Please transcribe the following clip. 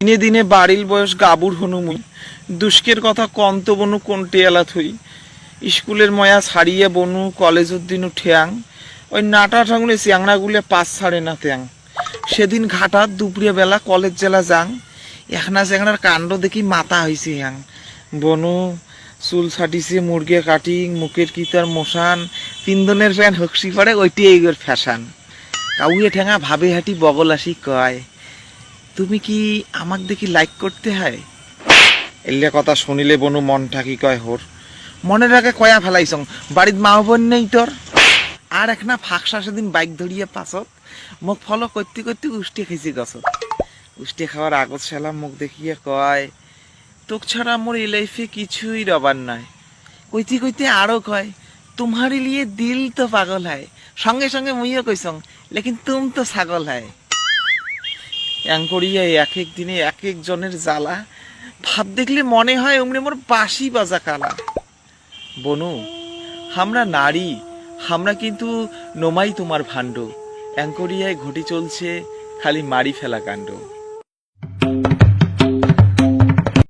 দিনে দিনে বাড়ির বয়স গাবুর হনুমুই দুষ্কের কথা কন্ত বনু কোনটে এলা থই। স্কুলের ময়া ছাড়িয়ে বনু, কলেজের দিনু ঠেয়াং। ওই নাটা ঠাঙুলে চ্যাংড়াগুলে পাঁচ ছাড়ে না ত্যাং। সেদিন ঘাটাত দুপুরে বেলা কলেজ জেলা যাং। এখনা চ্যাংড়ার কাণ্ড দেখি মাথা হয়েছে হ্যাং বনু, চুল ছাটিছে মুরগে কাটিং মুখের কিতার মশান তিনজনের ফ্যান হকসি পড়ে, ওইটি এইগর ফ্যাশন। কাউয়ে ঠেঙা ভাবে হাঁটি বগল কয়। তুমি কি আমাক দেখি লাইক করতে হয়? এলে কথা শুনিলে বনু মন থাকি কয় হোর। মনের আগে কয়া ফেলাইছং বাড়িত মা বোন নেই তোর? আর এক একনা ফাঁকসা সেদিন বাইক ধরিয়ে পাছত মোক ফলো করতে করতে উষ্টি খেয়েছি গছত। উষ্টি খাওয়ার আগত সেলাম মুখ দেখিয়ে কয় তোক ছাড়া মোর এই লাইফে কিছুই রবার নাই। কইতে কইতে আরও কয় তোমারি লিয়ে দিল তো পাগল হয়। সঙ্গে সঙ্গে মুইও কইসং লেকিন তুম তো ছাগল হয়। এং এক এক দিনে এক একজনের জ্বালা। ভাব দেখলে মনে হয় অমনি মোর বাসি বাজা কালা। বনু আমরা নারী আমরা কিন্তু নোমাই তোমার ভাণ্ড। অ্যাঙ্করিয়ায় ঘটি চলছে খালি মারি ফেলা কাণ্ড।